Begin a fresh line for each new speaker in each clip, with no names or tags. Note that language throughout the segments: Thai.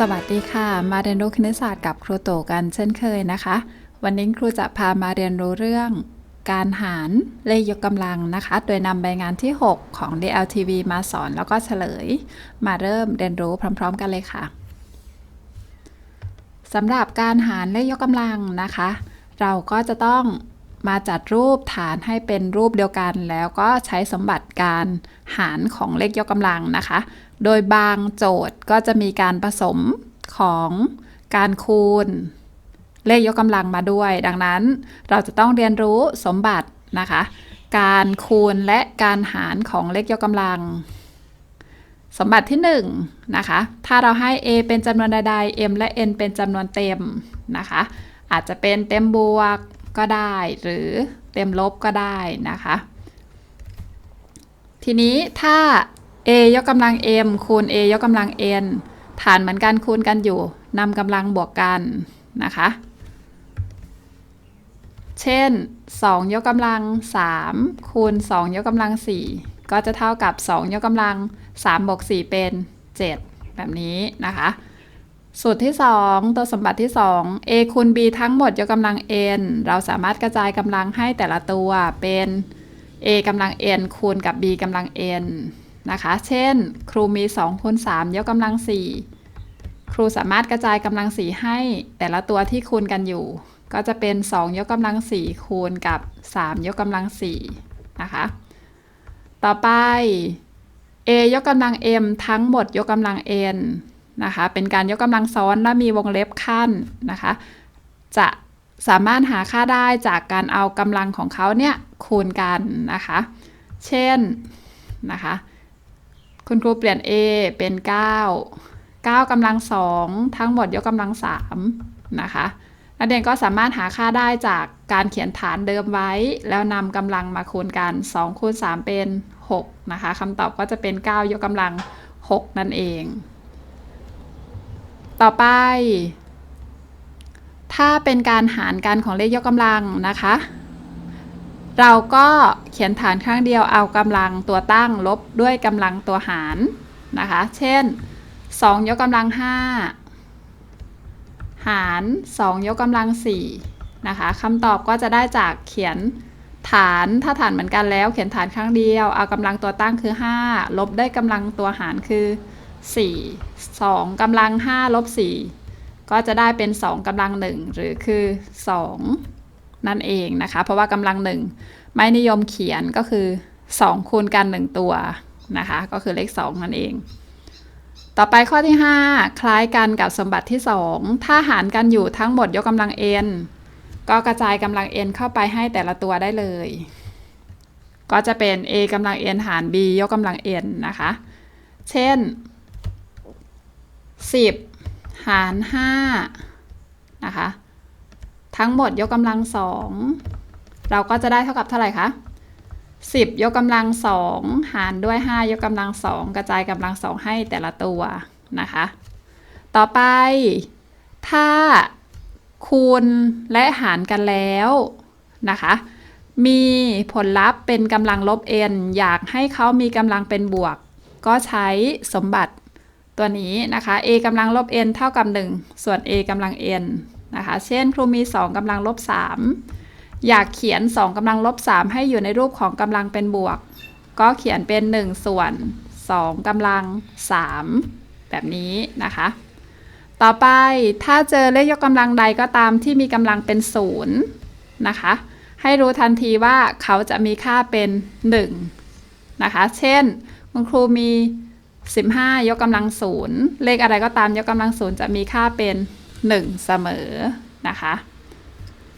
สวัสดีค่ะ มาเรียนรู้คณิตศาสตร์กับครูโตกันเช่นเคยนะคะ วันนี้ครูจะพามาเรียนรู้เรื่อง การหารเลขยกกำลังนะคะ โดยนำใบงานที่ 6 ของ DLTV มาสอนแล้วก็เฉลย มาเริ่มเรียนรู้พร้อม ๆ กันเลยค่ะสำหรับการหารเลขยกกำลังนะคะ เราก็จะต้อง มาจัดรูปฐานให้เป็นรูปเดียวกัน แล้วก็ใช้สมบัติการหารของเลขยกกำลังนะคะ โดยบางโจทย์ก็จะมีการผสมของการคูณ เลขยกกำลังมาด้วย ดังนั้นเราจะต้องเรียนรู้สมบัตินะคะ การคูณและการหารของเลขยกกำลัง สมบัติที่1นนะคะ ถ้าเราให้ a เป็นจำนวนใดๆ m และ n เป็นจำนวนเต็มนะคะ อาจจะเป็นเต็มบวก ก็ได้ หรือเต็มลบก็ได้นะคะ ทีนี้ถ้า a ยกกำลัง m คูณ a ยกกำลัง n ฐานเหมือนกันคูณกันอยู่นำกำลังบวกกันนะคะ เช่น 2 ยกกำลัง 3 คูณ 2 ยกกำลัง 4 ก็จะเท่ากับ 2 ยกกำลัง 3 บวก 4 เป็น 7 แบบนี้นะคะ สูตรที่ 2 ตัวสมบัติที่ 2 a คูณ b ทั้งหมดยกกำลัง n เราสามารถกระจายกำลังให้แต่ละตัวเป็น a กำลัง n คูณกับ b กำลัง n นะคะ เช่น ครูมี2คูณ3ยกกำลัง 4 ครูสามารถกระจายกำลัง 4 ให้แต่ละตัวที่คูณกันอยู่ ก็จะเป็น 2 ยกกำลัง 4 คูณกับ 3 ยกกำลัง 4 นะคะ ต่อไป a ยกกำลัง m ทั้งหมดยกกำลัง n นะคะ เป็นการยกกำลังซ้อนและมีวงเล็บขั้นนะคะ จะสามารถหาค่าได้จากการเอากำลังของเขาเนี่ยคูณกันนะคะ เช่นนะคะ คุณครูเปลี่ยน a เป็น 9 9กำลัง2ทั้งหมดยกกำลัง3นะคะนักเรียนก็สามารถหาค่าได้จากการเขียนฐานเดิมไว้ แล้วนำกำลังมาคูณกัน 2 คูณ 3 เป็น 6 นะคะคำตอบก็จะเป็น 9 ยกกำลัง 6 นั่นเอง ต่อไป ถ้าเป็นการหารกันของเลขยกกำลังนะคะ เราก็เขียนฐานข้างเดียวเอากำลังตัวตั้งลบด้วยกำลังตัวหารนะคะ เช่น 2 ยกกำลัง 5 หาร 2 ยกกำลัง 4 นะคะคำตอบก็จะได้จากเขียนฐานถ้าฐานเหมือนกันแล้ว เขียนฐานข้างเดียว เอากำลังตัวตั้งคือ 5 ลบได้กำลังตัวหารคือ 4 2กำลัง5ลบ4ก็จะได้เป็น 2กำลัง 1 หรือคือ 2 นั่นเองนะคะ เพราะว่ากำลัง 1 ไม่นิยมเขียนก็คือ 2 คูณกัน 1 ตัวนะคะ ก็คือเลข 2 นั่นเอง ต่อไปข้อที่ 5 คล้ายกันกับสมบัติที่ 2 ถ้าหารกันอยู่ทั้งหมดยกกำลัง n ก็กระจายกำลัง n เข้าไปให้แต่ละตัวได้เลย ก็จะเป็น a กำลัง n หาร b ยกกำลัง n นะคะ เช่น 10 หาร5นะคะทั้งหมดยกกำลัง2เราก็จะได้เท่ากับเท่าไหร่คะ10 ยกกำลัง2หารด้วย 5 ยกกำลัง2กระจายกำลัง2ให้แต่ละตัวนะคะ ต่อไป ถ้าคูณและหารกันแล้วนะคะ มีผลลัพธ์เป็นกำลังลบ n อยากให้เขามีกำลังเป็นบวก ก็ใช้สมบัติ ตัวนี้นะคะ a กำลังลบ n เท่ากับ 1 ส่วน a กำลัง n นะคะ เช่นครูมี 2กำลังลบ 3 อยากเขียน 2กำลังลบ 3 ให้อยู่ในรูปของกำลังเป็นบวก ก็เขียนเป็น 1 ส่วน 2กำลัง 3 แบบนี้นะคะ ต่อไปถ้าเจอเลขยกกำลังใดก็ตามที่มีกำลังเป็นศูนย์นะคะ ให้รู้ทันทีว่าเขาจะมีค่าเป็น 1 นะคะ เช่น คุณครูมี 15 ยกกำลังศูนย์เลขอะไรก็ตามยกกำลังศูนย์จะมีค่าเป็น 1 เสมอนะคะ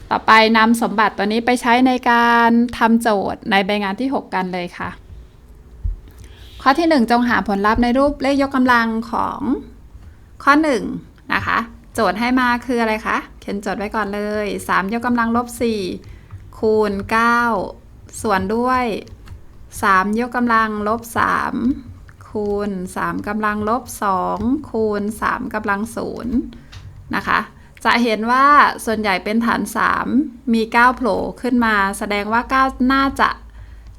ต่อไปนำสมบัติตัวนี้ไปใช้ในการทำโจทย์ในใบงานที่ 6 กันเลยค่ะ ข้อที่ 1 จงหาผลลัพธ์ในรูปเลขยกกำลังของข้อ 1 นะคะ โจทย์ให้มาคืออะไรคะ เขียนโจทย์ไว้ก่อนเลย 3 ยกกำลังลบ 4 คูณ 9 ส่วนด้วย 3 ยกกำลังลบ 3 คูณ3กำลังลบ2คูณ3กำลัง0นะคะ จะเห็นว่าส่วนใหญ่เป็นฐาน 3 มี 9 โผล่ขึ้นมา แสดงว่า 9 น่าจะ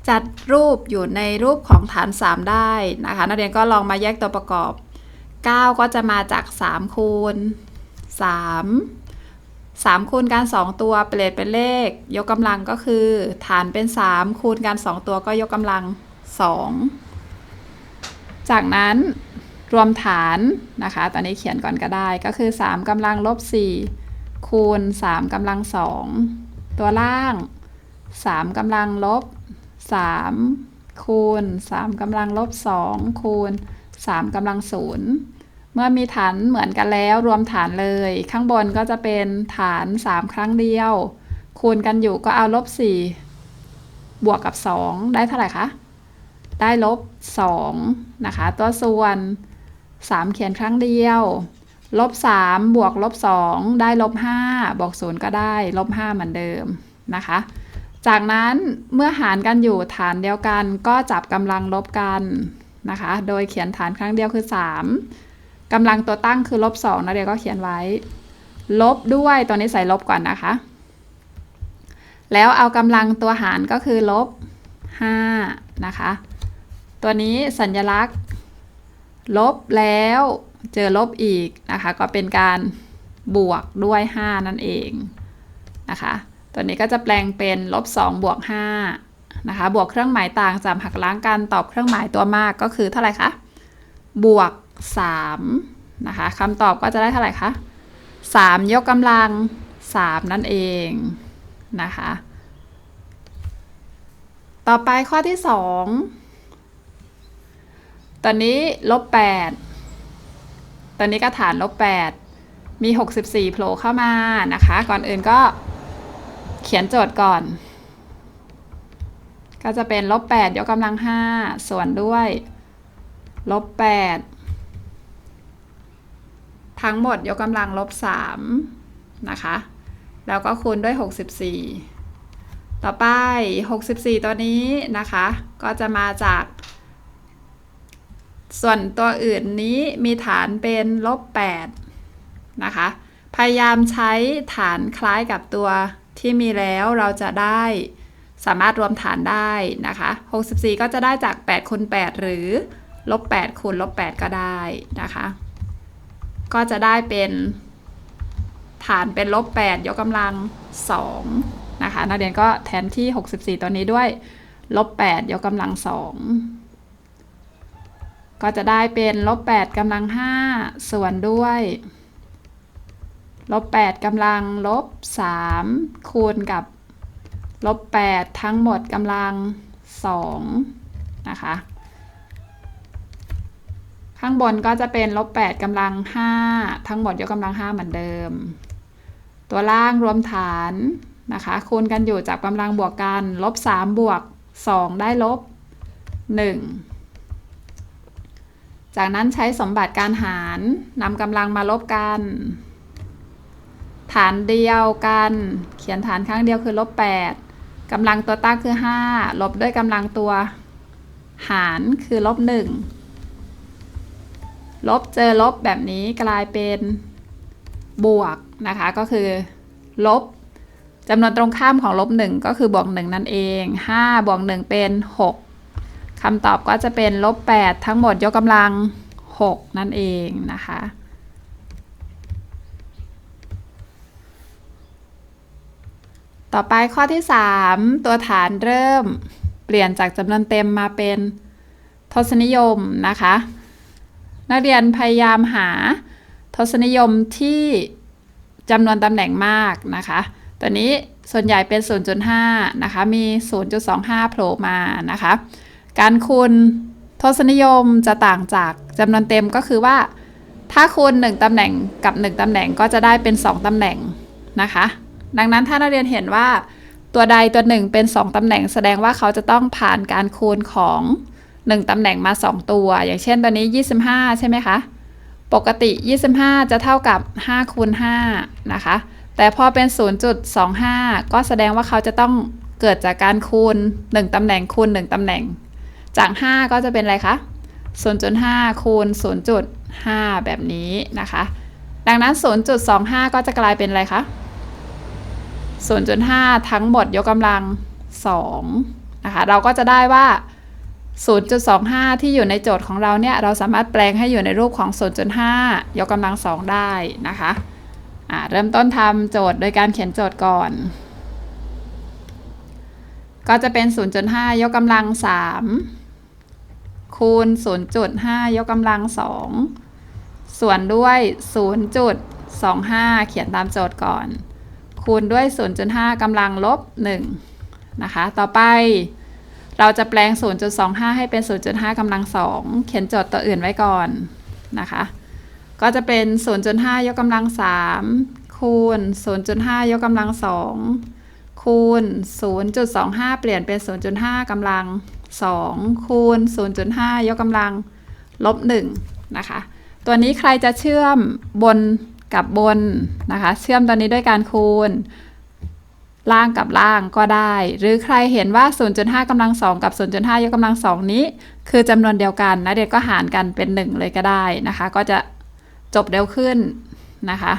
จัดรูปอยู่ในรูปของฐาน 3 ได้นะคะ นักเรียนก็ลองมาแยกตัวประกอบ 9 ก็จะมาจาก 3 คูณ 3 3 คูณกัน2ตัวเปลี่ยนเป็นเลข ยกกำลังก็คือ ฐานเป็น 3 คูณกัน2ตัวก็ยกกำลัง 2 จากนั้นรวมฐานนะคะ ตอนนี้เขียนก่อนก็ได้ ก็คือ 3กำลังลบ 4 คูณ 3กำลัง 2 ตัวล่าง 3กำลังลบ 3 คูณ 3กำลังลบ 2 คูณ 3กำลัง 0 เมื่อมีฐานเหมือนกันแล้วรวมฐานเลย ข้างบนก็จะเป็นฐาน 3 ครั้งเดียว คูณกันอยู่ก็เอาลบ 4 บวกกับ 2 ได้เท่าไหร่คะ ได้ลบ2นะคะ ตัวส่วน 3 เขียนครั้งเดียว ลบ 3 บวกลบ 2 ได้ลบ 5 บวก 0 ก็ได้ลบ 5 เหมือนเดิมนะคะ จากนั้นเมื่อหารกันอยู่ฐานเดียวกันก็จับกำลังลบกันนะคะ โดยเขียนฐานครั้งเดียวคือ 3กำลังตัวตั้งคือลบ2นะเดี๋ยวก็เขียนไว้ ลบด้วยตัวนี้ใส่ลบก่อนนะคะ แล้วเอากำลังตัวหารก็คือลบ5นะคะ ตัวนี้สัญลักษณ์ ลบแล้วเจอลบอีกนะคะ ก็เป็นการบวกด้วย 5 นั่นเองนะคะ ตัวนี้ก็จะแปลงเป็นลบ2บวก5นะคะ บวกเครื่องหมายต่างจำหักล้างกันตอบเครื่องหมายตัวมากก็คือเท่าไหร่คะ บวก3นะคะคำตอบก็จะได้เท่าไหร่คะ3 ยกกำลัง 3 นั่นเองนะคะ ต่อไปข้อที่ 2 ตอนนี้ลบ8ตอนนี้ก็ฐานลบ8มี 64โผล่เข้ามานะคะ ก่อนอื่นก็เขียนโจทย์ก่อน ก็จะเป็นลบ8ยกกำลัง 5 ส่วนด้วยลบ8ทั้งหมดยกกำลังลบ3นะคะ แล้วก็คูณด้วย 64 ต่อไป 64 ตัวนี้นะคะ ก็จะมาจาก ส่วนตัวอื่นนี้มีฐานเป็นลบ8นะคะ พยายามใช้ฐานคล้ายกับตัวที่มีแล้วเราจะได้สามารถรวมฐานได้นะคะ 64 ก็จะได้จาก8คูณ8หรือลบ8คูณลบ8ก็ได้นะคะ ก็จะได้เป็นฐานเป็นลบ8ยกกำลัง2นะคะ นักเรียนก็แทนที่ 64 ตัวนี้ด้วยลบ8ยกกำลัง2 ก็จะได้เป็นลบ8กำลัง 5 ส่วนด้วยลบ8กำลังลบ3คูณกับลบ8ทั้งหมดกำลัง2นะคะข้างบนก็จะเป็นลบ8กำลัง 5 ทั้งหมดยกกำลัง 5 เหมือนเดิม ตัวล่างรวมฐานนะคะคูณกันอยู่จับกำลังบวกกันลบ3บวก 2 ได้ลบ 1 จากนั้นใช้สมบัติการหารนำกำลังมาลบกัน ฐานเดียวกัน เขียนฐานครั้งเดียวคือลบ8กำลังตัวตั้งคือ 5 ลบด้วยกำลังตัวหารคือลบ1ลบเจอลบแบบนี้กลายเป็นบวกนะคะ ก็คือ ลบจำนวนตรงข้ามของลบ1ก็คือบวก1นั่นเอง5บวก1เป็น 6 คำตอบก็จะเป็นลบ8ทั้งหมดยกกำลัง 6 นั่นเองนะคะ ต่อไปข้อที่ 3 ตัวฐานเริ่มเปลี่ยนจากจำนวนเต็มมาเป็นทศนิยมนะคะ นักเรียนพยายามหาทศนิยมที่จำนวนตำแหน่งมากนะคะ ตัวนี้ส่วนใหญ่เป็น 0.5 นะคะ มี 0.25 โผล่มานะคะ การคูณทศนิยมจะต่างจากจำนวนเต็มก็คือว่า ถ้าคูณ1ตำแหน่งกับ 1ตำแหน่งก็จะได้เป็น 2ตำแหน่งนะคะ ดังนั้นถ้านักเรียนเห็นว่าตัวใดตัวหนึ่งเป็น 2ตำแหน่ง แสดงว่าเขาจะต้องผ่านการคูณของ 1ตำแหน่งมา 2 ตัว อย่างเช่นตัวนี้ 25 ใช่ไหมคะ ปกติ 25 จะเท่ากับ5คูณ5นะคะ แต่พอเป็น 0.25 ก็แสดงว่าเขาจะต้องเกิดจากการคูณ 1ตำแหน่งคูณ 1ตำแหน่ง จาก 5 ก็จะเป็นอะไรคะ0.5คูณ0.5 แบบนี้นะคะ ดังนั้น 0.25 ก็จะกลายเป็นอะไรคะ0.5 ทั้งหมดยกกำลัง2นะคะ เราก็จะได้ว่า 0.25 ที่อยู่ในโจทย์ของเราเนี่ย เราสามารถแปลงให้อยู่ในรูปของ 0.5 ยกกำลังสองได้นะคะเริ่มต้นทำโจทย์โดยการเขียนโจทย์ก่อน ก็จะเป็น 0.5 ยกกำลัง 3 คูณ 0.5 ยกกำลัง 2 ส่วนด้วย 0.25 เขียนตามโจทย์ก่อน คูณด้วย 0.5กำลังลบ 1 นะคะ ต่อไปเราจะแปลง 0.25 ให้เป็น 0.5กำลัง 2 เขียนโจทย์ตัวอื่นไว้ก่อนนะคะ ก็จะเป็น 0.5 ยกกำลัง 3 คูณ 0.5 ยกกำลัง 2 คูณ 0.25 เปลี่ยนเป็น 0.5กำลัง 2 คูณ 0.5 ยกกำลังลบ1นะคะ ตัวนี้ใครจะเชื่อมบนกับบนนะคะ เชื่อมตัวนี้ด้วยการคูณ ล่างกับล่างก็ได้ หรือใครเห็นว่า 0.5กำลัง 2 กับ 0.5 ยกกำลัง 2 นี้ คือจำนวนเดียวกันนะเด็กก็หารกันเป็น 1 เลยก็ได้นะคะ ก็จะจบเร็วขึ้นนะคะ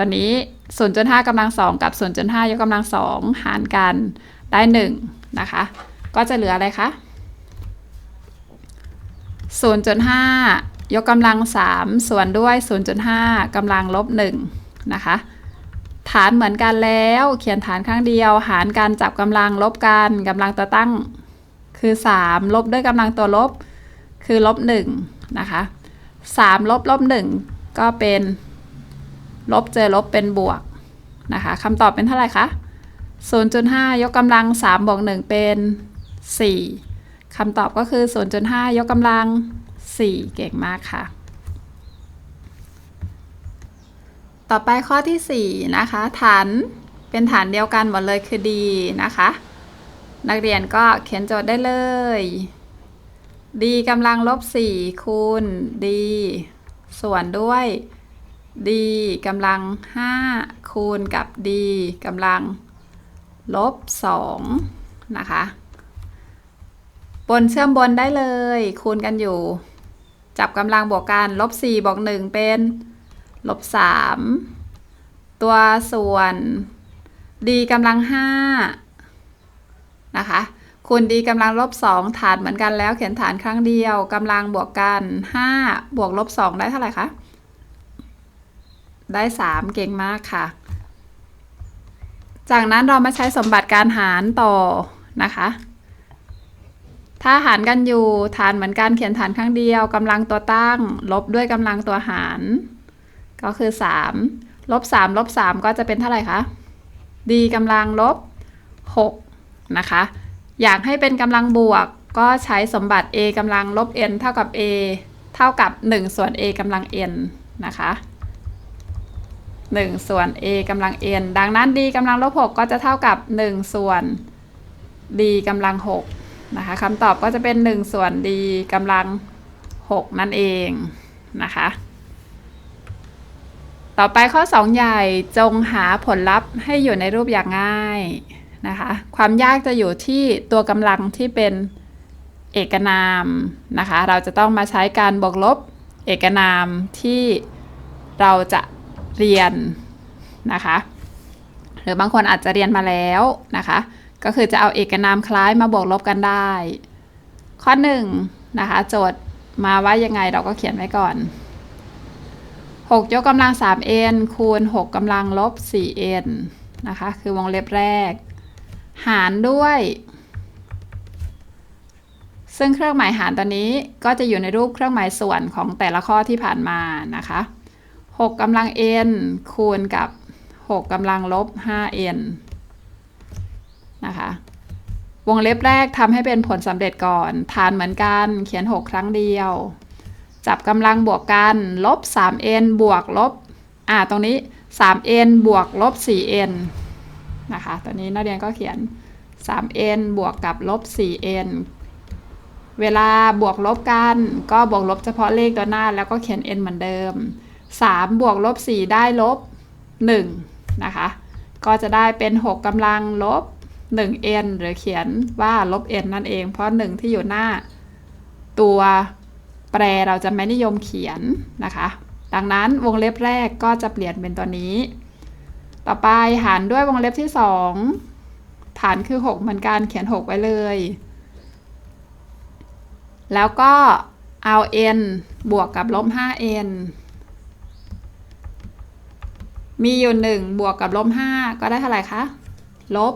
ตัวนี้0.5กำลัง2กับ0.5ยกกำลัง2หารกันได้1นะคะ ก็จะเหลืออะไรคะ0.5ยกกำลัง3ส่วนด้วย0.5กำลังลบ1นะคะฐานเหมือนกันแล้วเขียนฐานข้างเดียว หารกันจับกำลังลบกันกำลังตัวตั้งคือ 3 ลบด้วยกำลังตัวลบคือลบ1นะคะ3ลบลบ1ก็เป็น ลบเจอลบเป็นบวกนะคะคำตอบเป็นเท่าไหร่คะ 0.5 ยกกำลัง 3 บวก 1 เป็น 4คำตอบก็คือ 0.5 ยกกำลัง 4 เก่งมากค่ะ ต่อไปข้อที่ 4 นะคะ ฐานเป็นฐานเดียวกันหมดเลยคือดีนะคะ นักเรียนก็เขียนโจทย์ได้เลย ดีกำลังลบ 4 คูณดี ส่วนด้วย ดีกำลัง 5 คูณกับดีกำลังลบ2นะคะ บนเชื่อมบนได้เลย คูณกันอยู่ จับกำลังบวกกันลบ4บวก1เป็นลบ3ตัวส่วนดีกำลัง5นะคะคูณดีกำลังลบ2ฐานเหมือนกันแล้วเขียนฐานครั้งเดียวกำลังบวกกัน 5 บวกลบ2ได้เท่าไหร่คะ ได้ 3 เก่งมากค่ะ จากนั้นเรามาใช้สมบัติการหารต่อนะคะ ถ้าหารกันอยู่ฐานเหมือนกันเขียนฐานครั้งเดียวกำลังตัวตั้ง ลบด้วยกำลังตัวหาร ก็คือ 3 ลบ 3 ลบ 3 ก็จะเป็นเท่าไหร่คะดีกำลังลบ 6 นะคะ อยากให้เป็นกำลังบวกก็ใช้สมบัติ a กำลังลบ n เท่ากับ a เท่ากับ 1 ส่วน a กำลัง n นะคะ 1 ส่วน a กำลัง n ดังนั้น d กำลังลบ6ก็จะเท่ากับ 1 ส่วน d กำลัง6นะคะคำตอบก็จะเป็น 1 ส่วน d กำลัง 6 นั่นเองนะคะ ต่อไปข้อ 2 ใหญ่จงหาผลลัพธ์ให้อยู่ในรูปอย่างง่ายนะคะความยากจะอยู่ที่ตัวกำลังที่เป็นเอกนามนะคะ เราจะต้องมาใช้การบวกลบเอกนามที่เราจะ เรียนนะคะ หรือบางคนอาจจะเรียนมาแล้วนะคะ ก็คือจะเอาเอกนามคล้ายมาบวกลบกันได้ ข้อ1นะคะ โจทย์มาว่ายังไงเราก็เขียนไว้ก่อน 6 ยกกำลัง 3n คูณ 6กำลังลบ 4n นะคะ คือวงเล็บแรก หารด้วย ซึ่งเครื่องหมายหารตัวนี้ก็จะอยู่ในรูปเครื่องหมายส่วนของแต่ละข้อที่ผ่านมานะคะ 6กำลัง n คูณกับ 6กำลังลบ 5n นะคะ วงเล็บแรกทำให้เป็นผลสำเร็จก่อนฐานเหมือนกัน เขียน 6 ครั้งเดียว จับกำลังบวกกัน ลบ 3n บวกลบ อ่า ตรงนี้ 3n บวกลบ 4n นะคะ ตัวนี้นักเรียนก็เขียน 3n บวกกับลบ 4n เวลาบวกลบกัน ก็บวกลบเฉพาะเลขตัวหน้า แล้วก็เขียน n เหมือนเดิม 3 บวกลบ 4 ได้ลบ 1 นะคะ ก็จะได้เป็น 6กำลังลบ 1n หรือเขียนว่าลบ n นั่นเอง เพราะ 1 ที่อยู่หน้า ตัวแปรเราจะไม่นิยมเขียนนะคะ ดังนั้นวงเล็บแรกก็จะเปลี่ยนเป็นตัวนี้ ต่อไปหารด้วยวงเล็บที่ 2 ฐานคือ 6 เหมือนกันเขียน 6 ไว้เลย แล้วก็เอา n บวกกับลบ 5n มีอยู่ 1 บวกกับลบ5ก็ได้เท่าไหร่คะ ลบ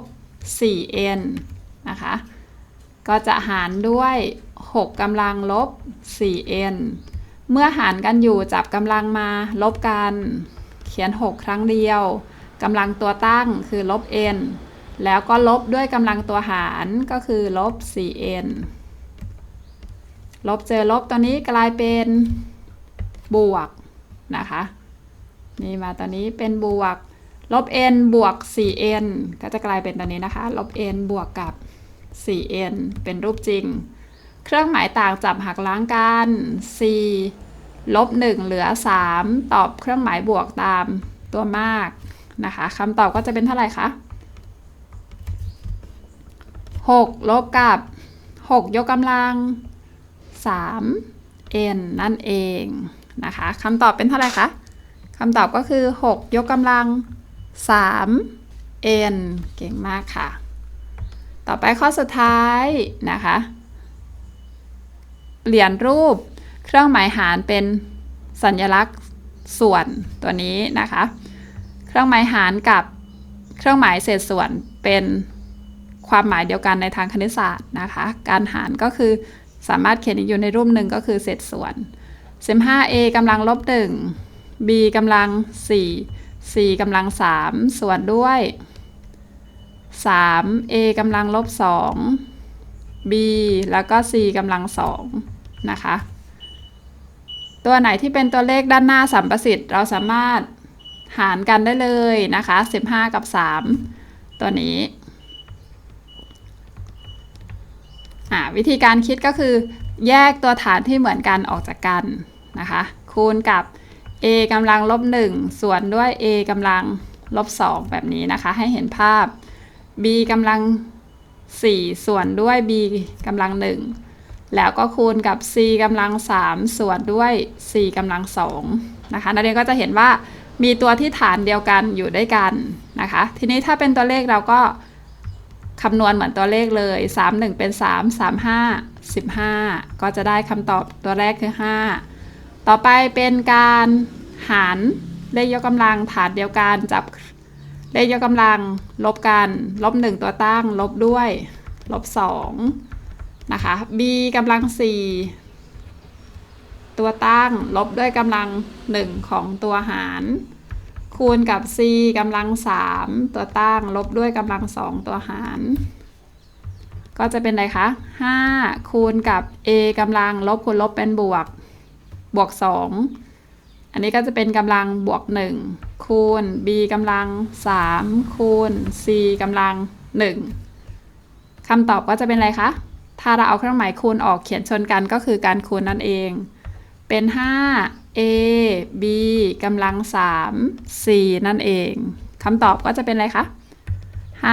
4n นะคะ ก็จะหารด้วย 6กำลังลบ 4n เมื่อหารกันอยู่จับกำลังมาลบกัน เขียน 6 ครั้งเดียวกำลังตัวตั้งคือลบ n แล้วก็ลบด้วยกำลังตัวหารก็คือลบ 4n ลบเจอลบตัวนี้กลายเป็นบวกนะคะ นี่มาตอนนี้เป็นบวกลบ n บวก 4n ก็จะกลายเป็นตัวนี้นะคะ ลบ n บวกกับ 4n เป็นรูปจริง เครื่องหมายต่างจับหักล้างกัน 4 ลบ 1 เหลือ 3 ตอบเครื่องหมายบวกตามตัวมากนะคะคำตอบก็จะเป็นเท่าไหร่คะ 6 ลบกับ 6 ยกกำลัง 3 n นั่นเองนะคะคำตอบเป็นเท่าไหร่คะ คำตอบก็คือ 6 ยกกำลัง 3 n เก่งมากค่ะ ต่อไปข้อสุดท้ายนะคะ เปลี่ยนรูปเครื่องหมายหารเป็นสัญลักษณ์ส่วนตัวนี้นะคะ เครื่องหมายหารกับเครื่องหมายเศษส่วนเป็นความหมายเดียวกันในทางคณิตศาสตร์นะคะ การหารก็คือสามารถเขียนอยู่ในรูปหนึ่งก็คือเศษส่วน 15a กำลังลบ1 b กำลัง4 c กำลัง3ส่วนด้วย 3a กำลังลบ 2 b แล้วก็ c กำลัง2นะคะ ตัวไหนที่เป็นตัวเลขด้านหน้าสัมประสิทธิ์ เราสามารถหารกันได้เลยนะคะ 15 กับ 3 ตัวนี้วิธีการคิดก็คือ แยกตัวฐานที่เหมือนกันออกจากกันนะคะ คูณกับ a กำลังลบ1ส่วนด้วย a กำลังลบ2แบบนี้นะคะ ให้เห็นภาพ b กำลัง 4 ส่วนด้วย b กำลัง 1 แล้วก็คูณกับ c กำลัง 3 ส่วนด้วย c กำลัง2นะคะนักเรียนก็จะเห็นว่ามีตัวที่ฐานเดียวกันอยู่ด้วยกันนะคะ ทีนี้ถ้าเป็นตัวเลขเราก็คำนวณเหมือนตัวเลขเลย 3 1 เป็น 3 3 5 15 ก็จะได้คำตอบตัวแรกคือ 5 ต่อไปเป็นการหารเลขยกกำลังฐานเดียวกันจับเลขยกกำลังลบกัน ลบ 1 ตัวตั้ง ลบด้วย ลบ2นะคะ b กำลัง 4 ตัวตั้ง ลบด้วยกำลัง 1 ของตัวหาร คูณกับ c กำลัง 3 ตัวตั้ง ลบด้วยกำลัง 2 ตัวหาร ก็จะเป็นอะไรคะ 5 คูณกับ a กำลังลบคูณลบเป็นบวก บวก 2 อันนี้ก็จะเป็นกำลังบวก 1 คูณ b กำลัง 3 คูณ c กำลัง 1คำตอบก็จะเป็นอะไรคะ ถ้าเราเอาเครื่องหมายคูณออกเขียนชนกันก็คือการคูณนั่นเอง เป็น 5 a b กำลัง 3 c นั่นเองคำตอบก็จะเป็นอะไรคะ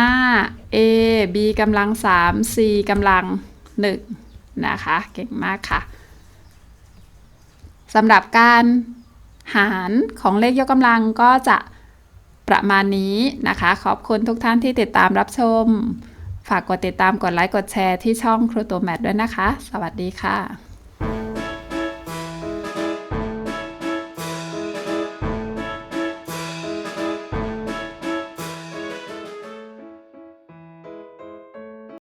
5 a b กำลัง 3 c กำลัง 1 นะคะ เก่งมากค่ะ สำหรับการหารของเลขยกกำลังก็จะประมาณนี้นะคะ ขอบคุณทุกท่านที่ติดตามรับชม ฝากกดติดตามกดไลค์กดแชร์ที่ช่องครูตัวแมทด้วยนะคะ สวัสดีค่ะ